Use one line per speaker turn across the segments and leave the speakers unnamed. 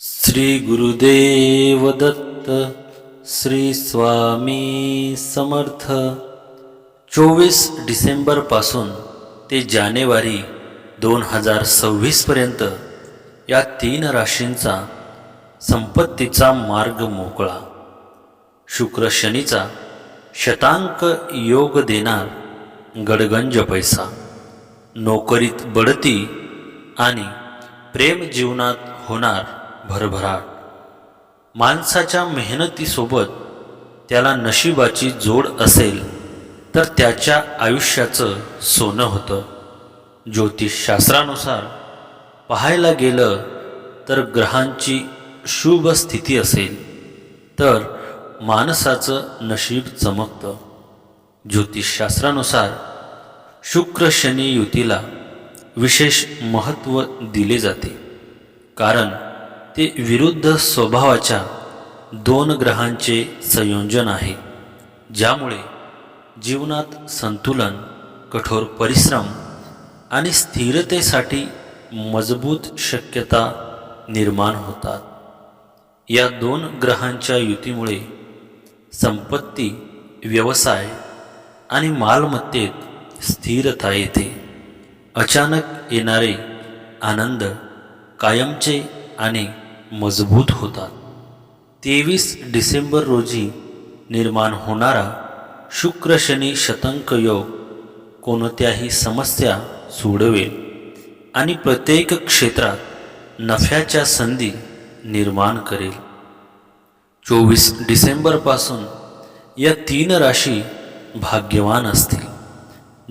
श्री गुरुदेव दत्त श्री स्वामी समर्थ. चोवीस डिसेंबरपासून ते जानेवारी दोन हजार सव्वीसपर्यंत या तीन राशींचा संपत्तीचा मार्ग मोकळा. शुक्र शनीचा शतांक योग देणार गडगंज पैसा. नोकरीत बढती आणि प्रेम जीवनात होणार भरभराट. माणसाच्या मेहनतीसोबत त्याला नशिबाची जोड असेल तर त्याच्या आयुष्याचं सोनं होतं. ज्योतिषशास्त्रानुसार पाहायला गेलं तर ग्रहांची शुभ स्थिती असेल तर माणसाचं नशीब चमकतं. ज्योतिषशास्त्रानुसार शुक्र शनी युतीला विशेष महत्त्व दिले जाते कारण ते विरुद्ध स्वभावाच्या दोन ग्रहांचे संयोजन आहे ज्यामुळे जीवनात संतुलन कठोर परिश्रम आणि स्थिरतेसाठी मजबूत शक्यता निर्माण होतात. या दोन ग्रहांच्या युतीमुळे संपत्ती व्यवसाय आणि मालमत्तेत स्थिरता येते. अचानक येणारे आनंद कायमचे आणि मजबूत होतात. तेवीस डिसेंबर रोजी निर्माण होणारा शुक्र शनी शतंक योग कोणत्याही समस्या सोडवेल आणि प्रत्येक क्षेत्रात नफ्याच्या संधी निर्माण करेल. चोवीस डिसेंबरपासून या तीन राशी भाग्यवान असतील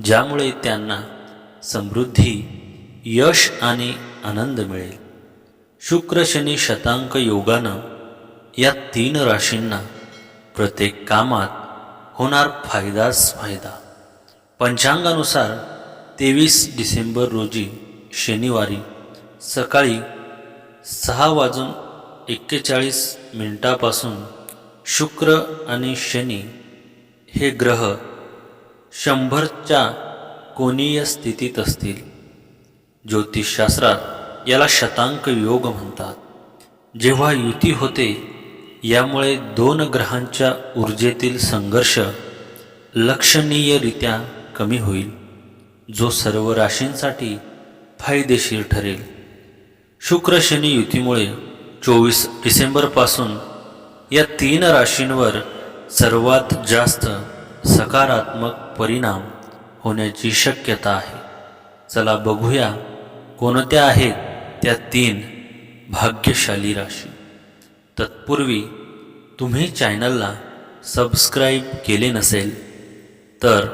ज्यामुळे त्यांना समृद्धी यश आणि आनंद मिळेल. शुक्र शनी शतांक योगानं या तीन राशींना प्रत्येक कामात होणार फायदाच फायदा पंचांगानुसार तेवीस डिसेंबर रोजी शनिवारी सकाळी सहा वाजून एक्केचाळीस मिनिटापासून शुक्र आणि शनी हे ग्रह शंभरच्या कोणीय स्थितीत असतील. ज्योतिषशास्त्रात याला शतांक योग म्हणतात. जेव्हा युती होते यामुळे दोन ग्रहांच्या ऊर्जेतील संघर्ष लक्षणीयरित्या कमी होईल जो सर्व राशींसाठी फायदेशीर ठरेल. शुक्र शनी युतीमुळे चोवीस डिसेंबरपासून या तीन राशींवर सर्वात जास्त सकारात्मक परिणाम होण्याची शक्यता आहे. चला बघूया कोणत्या आहेत त्या तीन भाग्यशाली राशी. तत्पूर्वी तुम्ही चॅनलला सबस्क्राईब केले नसेल तर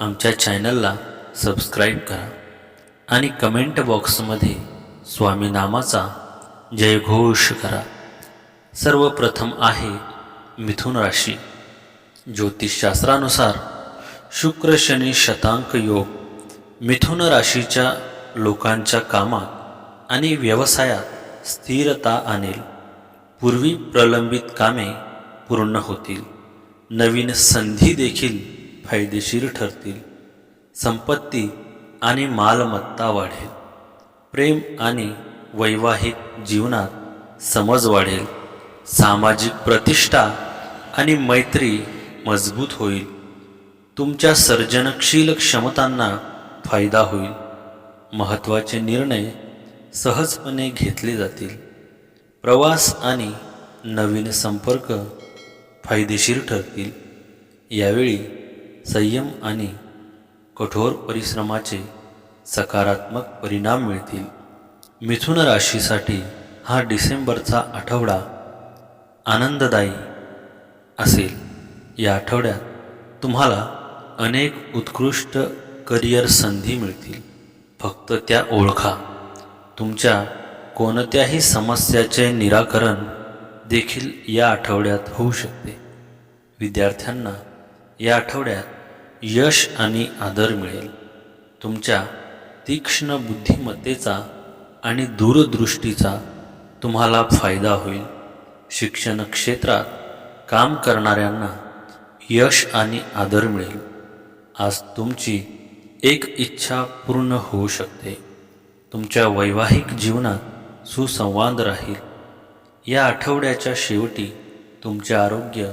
आमच्या चॅनलला सबस्क्राईब करा आणि कमेंट बॉक्समध्ये स्वामीनामाचा जयघोष करा. सर्वप्रथम आहे मिथुन राशी. ज्योतिषशास्त्रानुसार शुक्र शनी शतांक योग मिथुन राशीच्या लोकांच्या कामात आणि व्यवसायात स्थिरता आणेल पूर्वी प्रलंबित कामे पूर्ण होतील. नवीन संधी देखील फायदेशीर ठरतील. संपत्ती आणि मालमत्ता वाढेल. प्रेम आणि वैवाहिक जीवनात समज वाढेल. सामाजिक प्रतिष्ठा आणि मैत्री मजबूत होईल. तुमच्या सर्जनशील क्षमतांना फायदा होईल. महत्त्वाचे निर्णय सहजपणे घेतले जातील. प्रवास आणि नवीन संपर्क फायदेशीर ठरतील. यावेळी संयम आणि कठोर परिश्रमाचे सकारात्मक परिणाम मिळतील. मिथुन राशीसाठी हा डिसेंबरचा आठवडा आनंददायी असेल. या आठवड्यात तुम्हाला अनेक उत्कृष्ट करिअर संधी मिळतील. फक्त त्या ओळखा. तुमच्या कोणत्याही समस्याचे निराकरण देखील या आठवड्यात होऊ शकते. विद्यार्थ्यांना या आठवड्यात यश आणि आदर मिळेल. तुमच्या तीक्ष्ण बुद्धिमत्तेचा आणि दूरदृष्टीचा तुम्हाला फायदा होईल. शिक्षण क्षेत्रात काम करणाऱ्यांना यश आणि आदर मिळेल. आज तुमची एक इच्छा पूर्ण होऊ शकते. तुमच्या वैवाहिक जीवनात सुसंवाद राहील. या आठवड्याच्या शेवटी तुमचे आरोग्य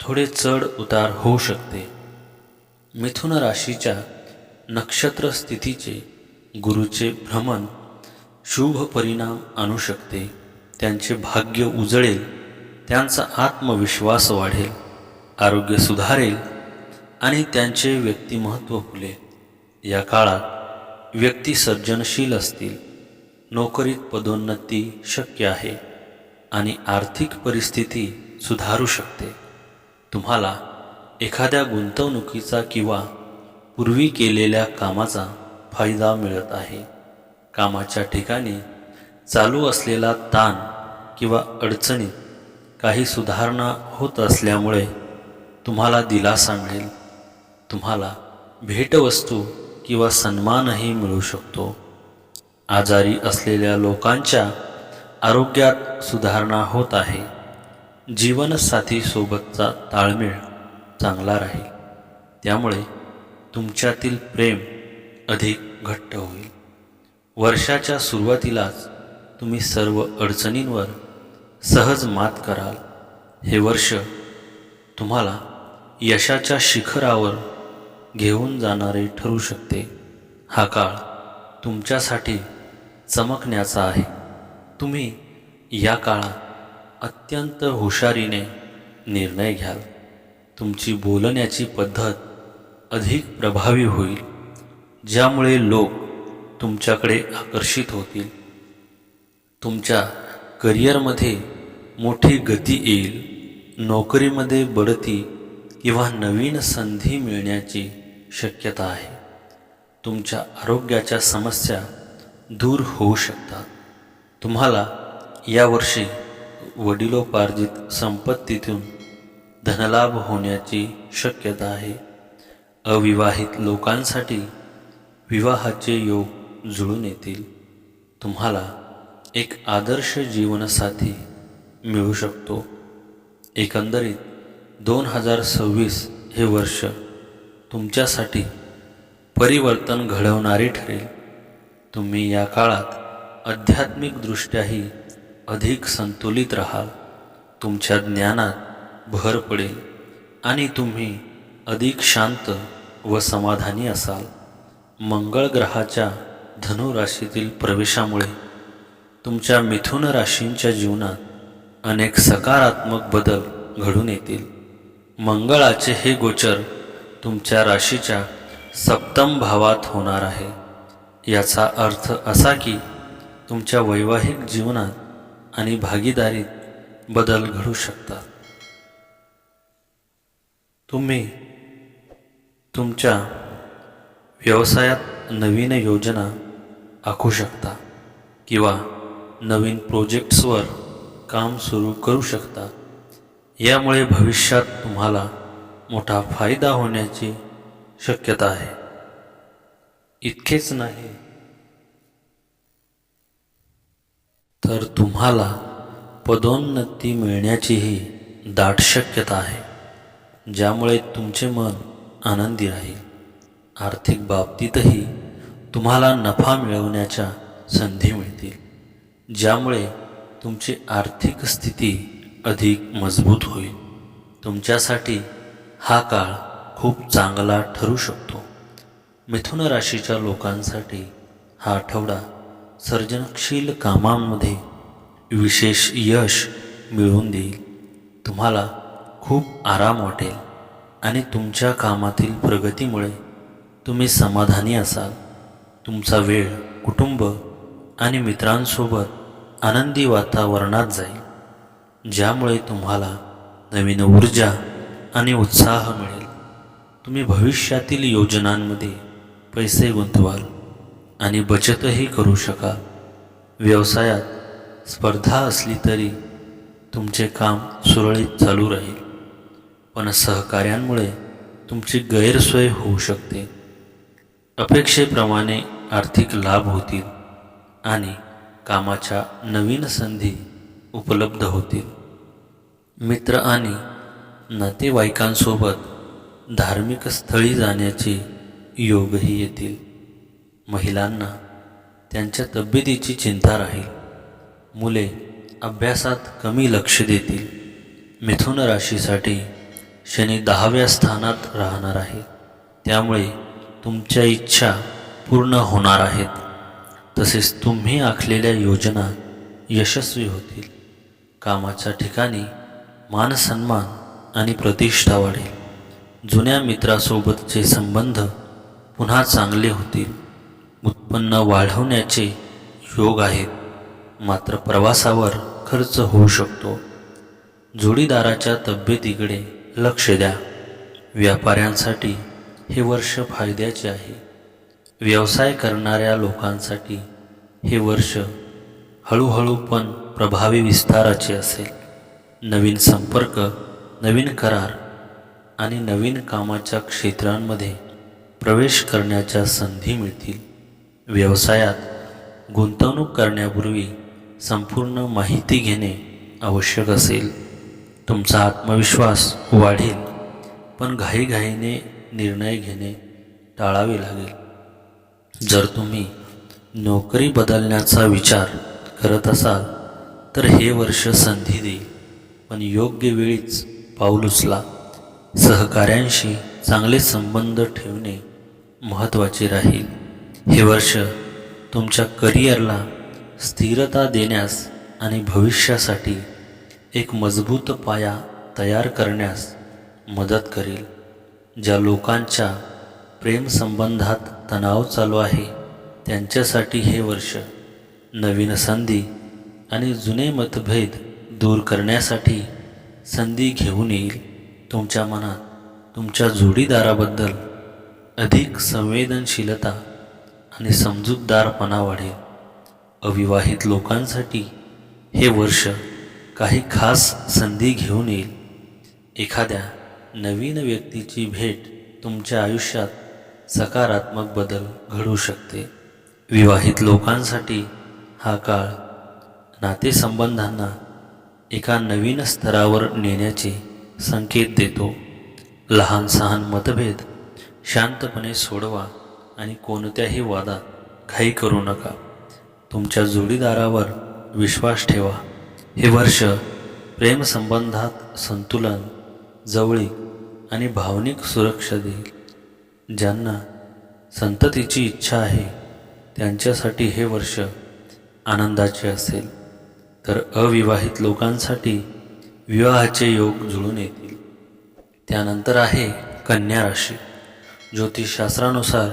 थोडे चढ उतार होऊ शकते. मिथुन राशीच्या नक्षत्र स्थितीचे गुरुचे भ्रमण शुभ परिणाम आणू शकते. त्यांचे भाग्य उजळेल त्यांचा आत्मविश्वास वाढेल आरोग्य सुधारेल आणि त्यांचे व्यक्तिमत्व फुले या काळात व्यक्ती सर्जनशील असतील नोकरीत पदोन्नती शक्य आहे आणि आर्थिक परिस्थिती सुधारू शकते. तुम्हाला एखाद्या गुंतवणुकीचा किंवा पूर्वी केलेल्या कामाचा फायदा मिळत आहे. कामाच्या ठिकाणी चालू असलेला ताण किंवा अडचणीत काही सुधारणा होत असल्यामुळे तुम्हाला दिलासा मिळेल. तुम्हाला भेटवस्तू किंवा सन्मानही मिळू शकतो. आजारी असलेल्या लोकांच्या आरोग्यात सुधारणा होत आहे. जीवनसाथीसोबतचा ताळमेळ चांगला राहील. त्यामुळे तुमच्यातील प्रेम अधिक घट्ट होईल. वर्षाच्या सुरुवातीलाच तुम्ही सर्व अडचणींवर सहज मात कराल. हे वर्ष तुम्हाला यशाच्या शिखरावर घेऊन जाणारे ठरू शकते. हा काळ तुमच्यासाठी चमकण्याचा आहे. तुम्ही या काळात अत्यंत हुशारीने निर्णय घ्याल. तुमची बोलण्याची पद्धत अधिक प्रभावी होईल ज्यामुळे लोक तुमच्याकडे आकर्षित होतील. तुमच्या करिअरमध्ये मोठी गती येईल नोकरीमध्ये बढती किंवा नवीन संधी मिळण्याची शक्यता आहे. तुमच्या आरोग्याच्या समस्या दूर होऊ शकतात. तुम्हाला यावर्षी वडिलोपार्जित संपत्तीतून धनलाभ होण्याची शक्यता आहे. अविवाहित लोकांसाठी विवाहाचे योग जुळून येतील. तुम्हाला एक आदर्श जीवनसाथी मिळू शकतो. एकंदरीत दोन हजार सव्वीस हे वर्ष तुमच्यासाठी परिवर्तन घडवणारे ठरेल. तुम्ही या काळात आध्यात्मिकदृष्ट्याही अधिक संतुलित राहाल. तुमच्या ज्ञानात भर पडेल आणि तुम्ही अधिक शांत व समाधानी असाल. मंगळ ग्रहाच्या धनु राशीतील प्रवेशामुळे तुमच्या मिथुन राशींच्या जीवनात अनेक सकारात्मक बदल घडून येतील. मंगळाचे हे गोचर तुमच्या राशीच्या सप्तम भावात होणार आहे. याचा अर्थ असा की तुमच्या वैवाहिक जीवनात आणि भागीदारीत बदल घडू शकतात. तुम्ही तुमच्या व्यवसायात नवीन योजना आखू शकता किंवा नवीन प्रोजेक्ट्सवर काम सुरू करू शकता. यामुळे भविष्यात तुम्हाला मोठा फायदा होण्याची शक्यता आहे. इतकेच नाही. तर तुम्हाला पदोन्नती मिळण्याचीही दाट शक्यता आहे ज्यामुळे तुमचे मन आनंदी राहील. आर्थिक बाबतीतही तुम्हाला नफा मिळवण्याच्या संधी मिळतील ज्यामुळे तुमची आर्थिक स्थिती अधिक मजबूत होईल. तुमच्यासाठी हा काळ खूप चांगला ठरू शकतो. मिथुन राशीच्या लोकांसाठी हा आठवडा सर्जनशील कामांमध्ये विशेष यश मिळवून देईल. तुम्हाला खूप आराम वाटेल आणि तुमच्या कामातील प्रगतीमुळे तुम्ही समाधानी असाल. तुमचा वेळ कुटुंब आणि मित्रांसोबत आनंदी वातावरणात जाईल. ज्यामुळे तुम्हाला नवीन ऊर्जा आणि उत्साह मिळेल. तुम्ही भविष्यातील योजनांमध्ये पैसे गुंतवाल आणि बचतही करू शकाल. व्यवसायात स्पर्धा असली तरी तुमचे काम सुरळीत चालू राहील. पण सहकार्यांमुळे तुमची गैरसोय होऊ शकते. अपेक्षेप्रमाणे आर्थिक लाभ होतील आणि कामाच्या नवीन संधी उपलब्ध होतील. मित्र आणि नातेवाईकांसोबत धार्मिक स्थळी जाण्याचे योगही येतील. महिलांना त्यांच्या तब्येतीची चिंता राहील. मुले अभ्यासात कमी लक्ष देतील. मिथुन राशीसाठी शनी दहाव्या स्थानात राहणार आहे. त्यामुळे तुमच्या इच्छा पूर्ण होणार आहेत. तसेच तुम्ही आखलेल्या योजना यशस्वी होतील. कामाच्या ठिकाणी मानसन्मान आणि प्रतिष्ठा वाढेल. जुन्या मित्रासोबतचे संबंध पुन्हा चांगले होतील. उत्पन्न वाढवण्याचे योग आहेत. मात्र प्रवासावर खर्च होऊ शकतो. जोडीदाराच्या तब्येतीकडे लक्ष द्या. व्यापाऱ्यांसाठी हे वर्ष फायद्याचे आहे. व्यवसाय करणाऱ्या लोकांसाठी हे वर्ष हळूहळू पण प्रभावी विस्ताराचे असेल. नवीन संपर्क नवीन करार आणि नवीन कामाच्या क्षेत्रांमध्ये प्रवेश करण्याच्या संधी मिळतील. व्यवसायात गुंतवणूक करण्यापूर्वी संपूर्ण माहिती घेणे आवश्यक असेल. तुमचा आत्मविश्वास वाढेल पण घाईघाईने निर्णय घेणे टाळावे लागेल. जर तुम्ही नोकरी बदलण्याचा विचार करत असाल तर हे वर्ष संधी देईल पण योग्य वेळीच पाऊल उचला सहकाऱ्यांशी चांगले संबंध ठेवणे महत्त्वाचे राहील. हे वर्ष तुमच्या करिअरला स्थिरता देण्यास आणि भविष्यासाठी एक मजबूत पाया तयार करण्यास मदत करेल. ज्या लोकांच्या प्रेमसंबंधात तणाव चालू आहे त्यांच्यासाठी हे वर्ष नवीन संधी आणि जुने मतभेद दूर करण्यासाठी संधी घेऊन येईल. तुमच्या मनात तुमच्या जोडीदाराबद्दल अधिक संवेदनशीलता आणि समजूतदारपणा वाढेल. अविवाहित लोकांसाठी हे वर्ष काही खास संधी घेऊन येईल. एखाद्या नवीन व्यक्तीची भेट तुमच्या आयुष्यात सकारात्मक बदल घडू शकते. विवाहित लोकांसाठी हा काळ नातेसंबंधांना एका नवीन स्तरावर नेण्याचे संकेत देतो. लहान सहान मतभेद शांतपणे सोडवा आणि कोणत्याही वादात घाई करू नका. तुमच्या जोडीदारावर विश्वास ठेवा. हे वर्ष प्रेमसंबंधात संतुलन जवळीक आणि भावनिक सुरक्षा देईल. ज्यांना संततीची इच्छा आहे त्यांच्यासाठी हे वर्ष आनंदाचे असेल. तर अविवाहित लोकांसाठी विवाहाचे योग जुळून येतील. त्यानंतर आहे कन्या राशी. ज्योतिषशास्त्रानुसार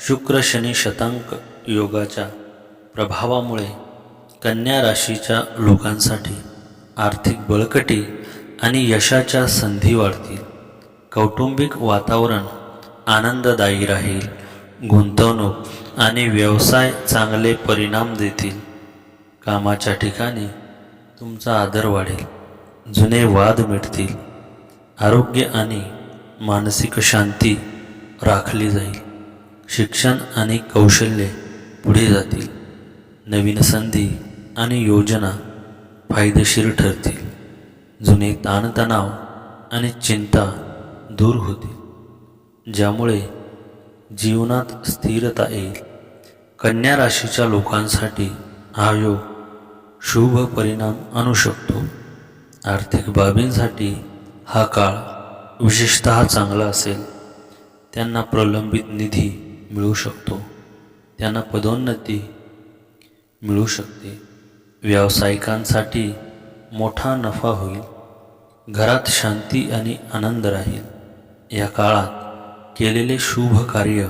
शुक्र शनी शतांक योगाच्या प्रभावामुळे कन्या राशीच्या लोकांसाठी आर्थिक बळकटी आणि यशाच्या संधी वाढतील. कौटुंबिक वातावरण आनंददायी राहील. गुंतवणूक आणि व्यवसाय चांगले परिणाम देतील. कामाच्या ठिकाणी तुमचा आदर वाढेल जुने वाद मिटतील आरोग्य आणि मानसिक शांती राखली जाईल शिक्षण आणि कौशल्ये पुढे जातील नवीन संधी आणि योजना फायदेशीर ठरतील जुने ताणतणाव आणि चिंता दूर होतील ज्यामुळे जीवनात स्थिरता येईल. कन्या राशीच्या लोकांसाठी हा योग शुभ परिणाम आणू शकतो. आर्थिक बाबींसाठी हा काळ विशेषतः चांगला असेल. त्यांना प्रलंबित निधी मिळू शकतो. त्यांना पदोन्नती मिळू शकते. व्यावसायिकांसाठी मोठा नफा होईल. घरात शांती आणि आनंद राहील. या काळात केलेले शुभ कार्य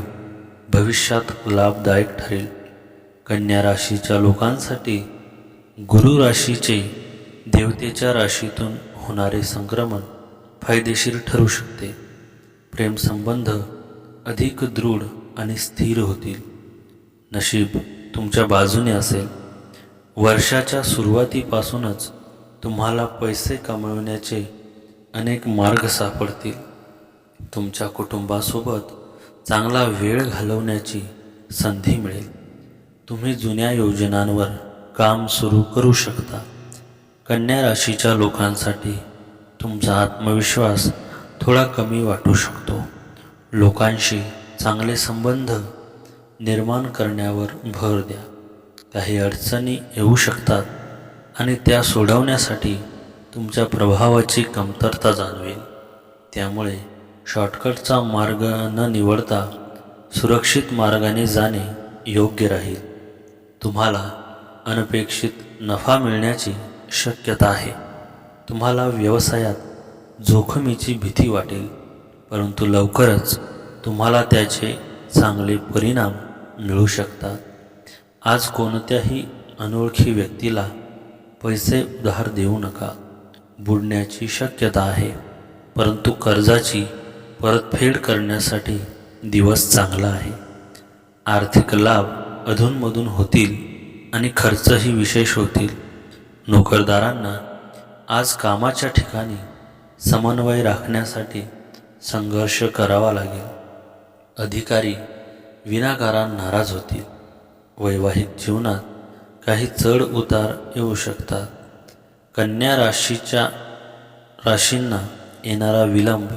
भविष्यात लाभदायक ठरेल. कन्या राशीच्या लोकांसाठी गुरु राशीचे देवतेच्या राशीतून होणारे संक्रमण फायदेशीर ठरू शकते. प्रेमसंबंध अधिक दृढ आणि स्थिर होतील. नशीब तुमच्या बाजूने असेल. वर्षाच्या सुरुवातीपासूनच तुम्हाला पैसे कमविण्याचे अनेक मार्ग सापडतील. तुमच्या कुटुंबासोबत चांगला वेळ घालवण्याची संधी मिळेल. तुम्ही जुन्या योजनांवर काम सुरू करू शकता. कन्या राशीच्या लोकांसाठी तुमचा आत्मविश्वास थोडा कमी वाटू शकतो. लोकांशी चांगले संबंध निर्माण करण्यावर भर द्या. काही अडचणी येऊ शकतात आणि त्या सोडवण्यासाठी तुमच्या प्रभावाची कमतरता जाणवेल. त्यामुळे शॉर्टकटचा मार्ग न निवडता सुरक्षित मार्गाने जाणे योग्य राहील. तुम्हाला अनपेक्षित नफा मिळण्याची शक्यता आहे. तुम्हाला व्यवसायात जोखमीची भीती वाटेल परंतु लवकरच तुम्हाला त्याचे चांगले परिणाम मिळू शकतात. आज कोणत्याही अनोळखी व्यक्तीला पैसे उधार देऊ नका. बुडण्याची शक्यता आहे परंतु कर्जाची परतफेड करण्यासाठी दिवस चांगला आहे. आर्थिक लाभ अधूनमधून होतील आणि खर्चही विशेष होतील. नोकरदारांना आज कामाच्या ठिकाणी समन्वय राखण्यासाठी संघर्ष करावा लागेल. अधिकारी विनाकारण नाराज होतील. वैवाहिक जीवनात काही चढ उतार येऊ शकतात. कन्या राशीच्या राशींना येणारा विलंब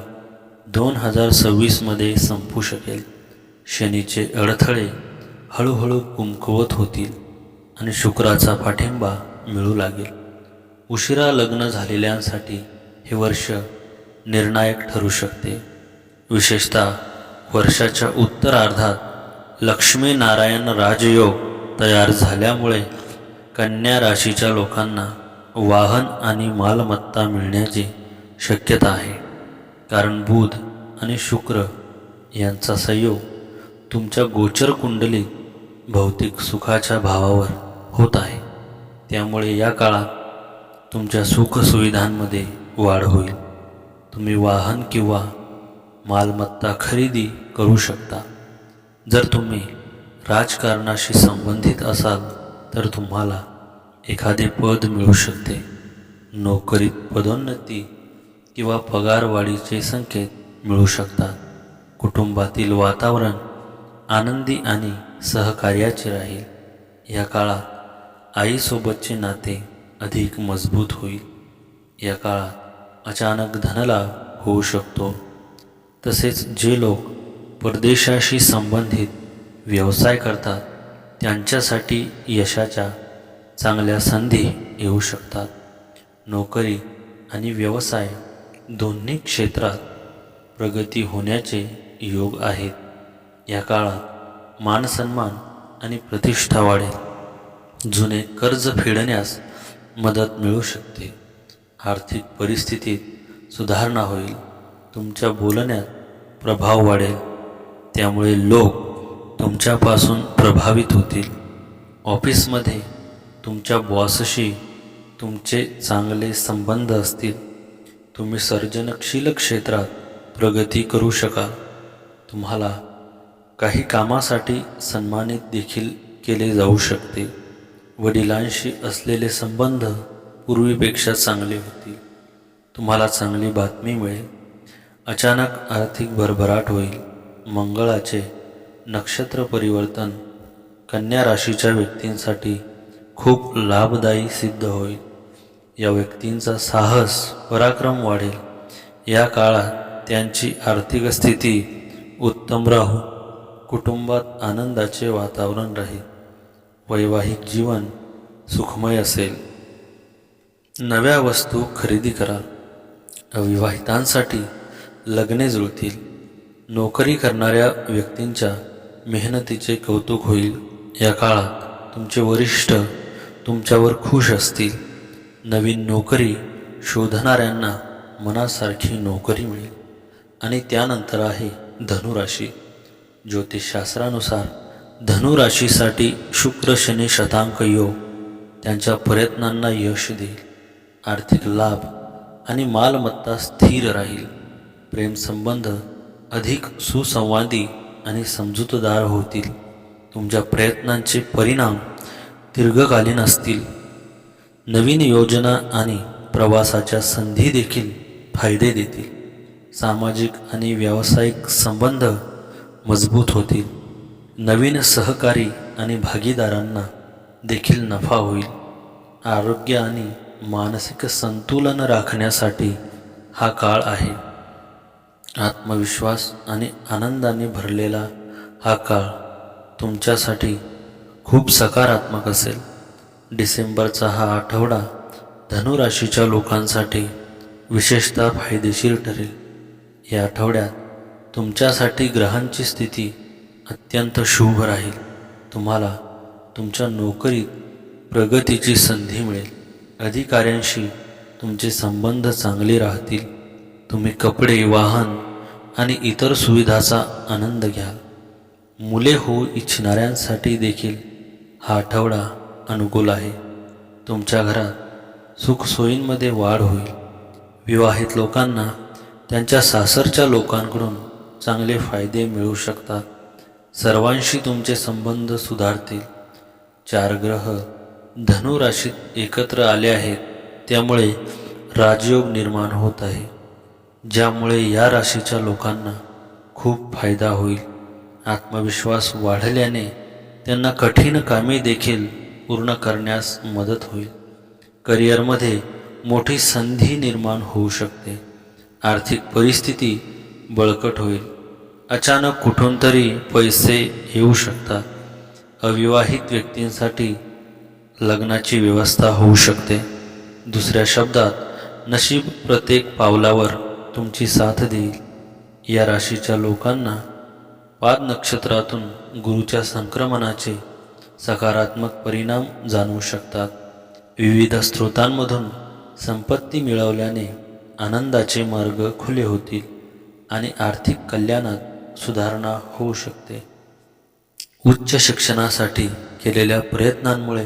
दोन हजार सव्वीसमध्ये संपू शकेल. शनीचे अडथळे हळूहळू कुमकुवत होतील. आणि शुक्राचा पाठिंबा मिळू लागेल. उशिरा लग्न झालेल्यांसाठी हे वर्ष निर्णायक ठरू शकते. विशेषतः वर्षाच्या उत्तरार्धात लक्ष्मीनारायण राजयोग तयार झाल्यामुळे कन्या राशीच्या लोकांना वाहन आणि मालमत्ता मिळण्याची शक्यता आहे. कारण बुध आणि शुक्र यांचा संयोग तुमच्या गोचर कुंडलीत भौतिक सुखाच्या भावावर होत आहे. त्यामुळे या काळात तुमच्या सुखसुविधांमध्ये वाढ होईल. तुम्ही वाहन किंवा मालमत्ता खरेदी करू शकता. जर तुम्ही राजकारणाशी संबंधित असाल तर तुम्हाला एखादे पद मिळू शकते. नोकरीत पदोन्नती किंवा पगारवाढीचे संकेत मिळू शकतात. कुटुंबातील वातावरण आनंदी आणि सहकार्याचे राहील. या काळात आईसोबतचे नाते अधिक मजबूत होईल. या काळात अचानक धनलाभ होऊ शकतो. तसेच जे लोक परदेशाशी संबंधित व्यवसाय करतात त्यांच्यासाठी यशाच्या चांगल्या संधी येऊ शकतात. नोकरी आणि व्यवसाय दोन्ही क्षेत्रात प्रगती होण्याचे योग आहेत. या काळात मानसन्मान आणि प्रतिष्ठा वाढेल. जुने कर्ज फेडण्यास मदत मिळू शकते. आर्थिक परिस्थितीत सुधारणा होईल. तुमच्या बोलण्यात प्रभाव वाढेल. त्यामुळे लोक तुमच्यापासून प्रभावित होतील. ऑफिसमध्ये तुमच्या बॉसशी तुमचे चांगले संबंध असतील. तुम्ही सर्जनशील क्षेत्रात प्रगती करू शकाल. तुम्हाला काही कामासाठी सन्मानित देखील केले जाऊ शकते. वडिलांशी असलेले संबंध पूर्वीपेक्षा चांगले होतील. तुम्हाला चांगली बातमी मिळेल. अचानक आर्थिक भरभराट होईल. मंगळाचे नक्षत्र परिवर्तन कन्या राशीच्या व्यक्तींसाठी खूप लाभदायी सिद्ध होईल. या व्यक्तींचा साहस पराक्रम वाढेल. या काळात त्यांची आर्थिक स्थिती उत्तम राहू. कुटुंबात आनंदाचे वातावरण राहील. वैवाहिक जीवन सुखमय असेल. नव्या वस्तू खरेदी करा. अविवाहितांसाठी लग्ने जुळतील. नोकरी करणाऱ्या व्यक्तींच्या मेहनतीचे कौतुक होईल. या काळात तुमचे वरिष्ठ तुमच्यावर खुश असतील. नवीन नोकरी शोधणाऱ्यांना मनासारखी नोकरी मिळेल. आणि त्यानंतर आहे धनुराशी. ज्योतिषशास्त्रानुसार धनुराशीसाठी शुक्र शनी शतांक योग. त्यांच्या प्रयत्नांना यश देईल. आर्थिक लाभ आणि मालमत्ता स्थिर राहील. प्रेमसंबंध अधिक सुसंवादी आणि समजूतदार होतील. तुमच्या प्रयत्नांचे परिणाम दीर्घकालीन असतील. नवीन योजना आणि प्रवासाच्या संधी देखील फायदे देतील. सामाजिक आणि व्यावसायिक संबंध मजबूत होतील. नवीन सहकारी आणि भागीदारांना देखील नफा होईल. आरोग्य आणि मानसिक संतुलन राखण्यासाठी हा काळ आहे. आत्मविश्वास आणि आनंदाने भरलेला हा काळ तुमच्यासाठी खूप सकारात्मक असेल. डिसेंबरचा हा आठवडा धनुराशीच्या लोकांसाठी विशेषतः फायदेशीर ठरेल. या आठवड्यात तुमच्यासाठी ग्रहांची स्थिती अत्यंत शुभ राहील. तुम्हाला तुमच्या नोकरीत प्रगतीची संधी मिळेल. अधिकाऱ्यांशी तुमचे संबंध चांगले राहतील. तुम्ही कपडे वाहन आणि इतर सुविधाचा आनंद घ्याल. मुले होऊ इच्छिणाऱ्यांसाठी देखील हा आठवडा अनुकूल आहे. तुमच्या घरात सुखसोयींमध्ये वाढ होईल. विवाहित लोकांना त्यांच्या सासरच्या लोकांकडून चांगले फायदे मिळू शकतात. सर्वांशी तुमचे संबंध सुधारतील. चार ग्रह धनु राशीत एकत्र आले आहेत. त्यामुळे राजयोग निर्माण होत आहे. ज्यामुळे या राशीच्या लोकांना खूप फायदा होईल. आत्मविश्वास वाढल्याने त्यांना कठीण कामे देखील पूर्ण करण्यास मदत होईल. करिअरमध्ये मोठी संधी निर्माण होऊ शकते. आर्थिक परिस्थिती बळकट होईल. अचानक कुठून तरी पैसे येऊ शकतात. अविवाहित व्यक्तींसाठी लग्नाची व्यवस्था होऊ शकते. दुसऱ्या शब्दात नशीब प्रत्येक पावलावर तुमची साथ देईल. या राशीच्या लोकांना पाद नक्षत्रातून गुरुच्या संक्रमणाचे सकारात्मक परिणाम जाणवू शकतात. विविध स्रोतांमधून संपत्ती मिळवल्याने आनंदाचे मार्ग खुले होतील आणि आर्थिक कल्याणात सुधारणा होऊ शकते. उच्च शिक्षणासाठी केलेल्या प्रयत्नांमुळे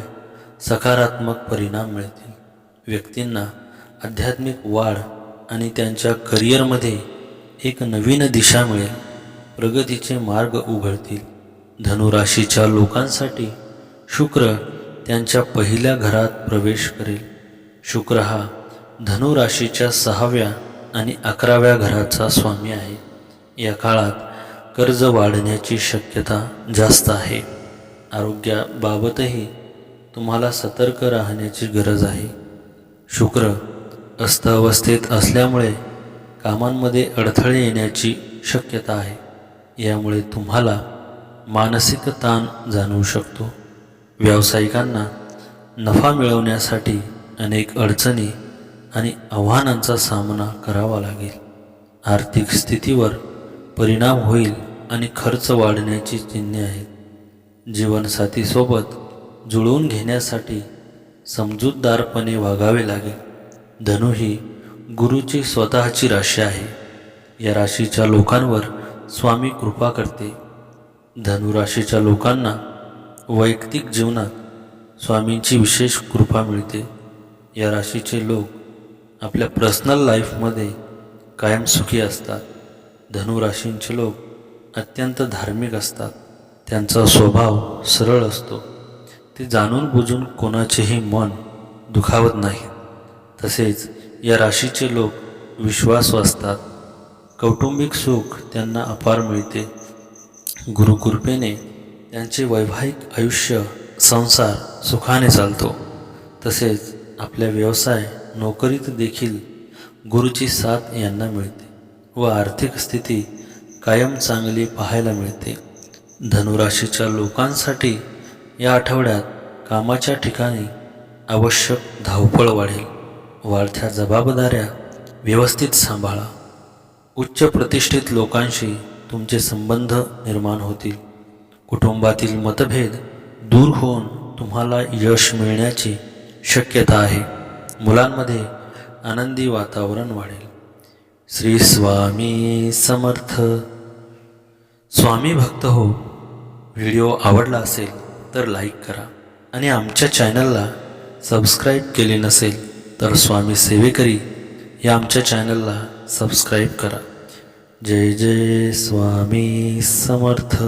सकारात्मक परिणाम मिळतील. व्यक्तींना आध्यात्मिक वाढ आणि त्यांच्या करिअरमध्ये एक नवीन दिशा मिळेल. प्रगतीचे मार्ग उघडतील. धनुराशीच्या लोकांसाठी शुक्र त्यांच्या पहिल्या घरात प्रवेश करेल. शुक्र हा धनुराशीच्या सहाव्या आणि अकराव्या घराचा स्वामी आहे. या काळात कर्ज वाढण्याची शक्यता जास्त आहे. आरोग्याबाबतही तुम्हाला सतर्क राहण्याची गरज आहे. शुक्र अस्तावस्थेत असल्यामुळे कामांमध्ये अडथळे येण्याची शक्यता आहे. यामुळे तुम्हाला मानसिक ताण जाणवू शकतो. व्यावसायिकांना नफा मिळवण्यासाठी अनेक अडचणी आणि आव्हानांचा सामना करावा लागेल. आर्थिक स्थितीवर परिणाम होईल आणि खर्च वाढण्याची चिन्हे आहेत. जीवनसाथीसोबत जुळवून घेण्यासाठी समजूतदारपणे वागावे लागेल. धनु ही गुरुची स्वतःची राशी आहे. या राशीच्या लोकांवर स्वामी कृपा करते. धनुराशीच्या लोकांना वैयक्तिक जीवनात स्वामींची विशेष कृपा मिळते. या राशीचे लोक आपल्या पर्सनल लाईफमध्ये कायम सुखी असतात. धनुराशींचे लोक अत्यंत धार्मिक असतात. त्यांचा स्वभाव सरळ असतो. ते जाणून बुजून कोणाचेही मन दुखावत नाही तसेच या राशीचे लोक विश्वासू असतात. कौटुंबिक सुख त्यांना अपार मिळते. गुरुकृपेने त्यांचे वैवाहिक आयुष्य संसार सुखाने चालतो. तसेच आपल्या व्यवसाय नोकरीत देखील गुरुची साथ यांना मिळते. व आर्थिक स्थिती कायम चांगली पाहायला मिळते. धनुराशीच्या लोकांसाठी या आठवड्यात कामाच्या ठिकाणी आवश्यक धावपळ वाढेल. वाढत्या जबाबदाऱ्या व्यवस्थित सांभाळा. उच्च प्रतिष्ठित लोकांशी तुमचे संबंध निर्माण होतील. कुटुंबातील मतभेद दूर होऊन तुम्हाला यश मिळण्याची शक्यता आहे. मुलांमध्ये आनंदी वातावरण वाढेल. श्री स्वामी समर्थ. स्वामी भक्त हो व्हिडिओ आवडला असेल तर लाईक करा आणि आमच्या चॅनलला सबस्क्राईब केले नसेल तर स्वामी सेवेकरी या आमच्या चॅनलला सबस्क्राईब करा. जय जय स्वामी समर्थ.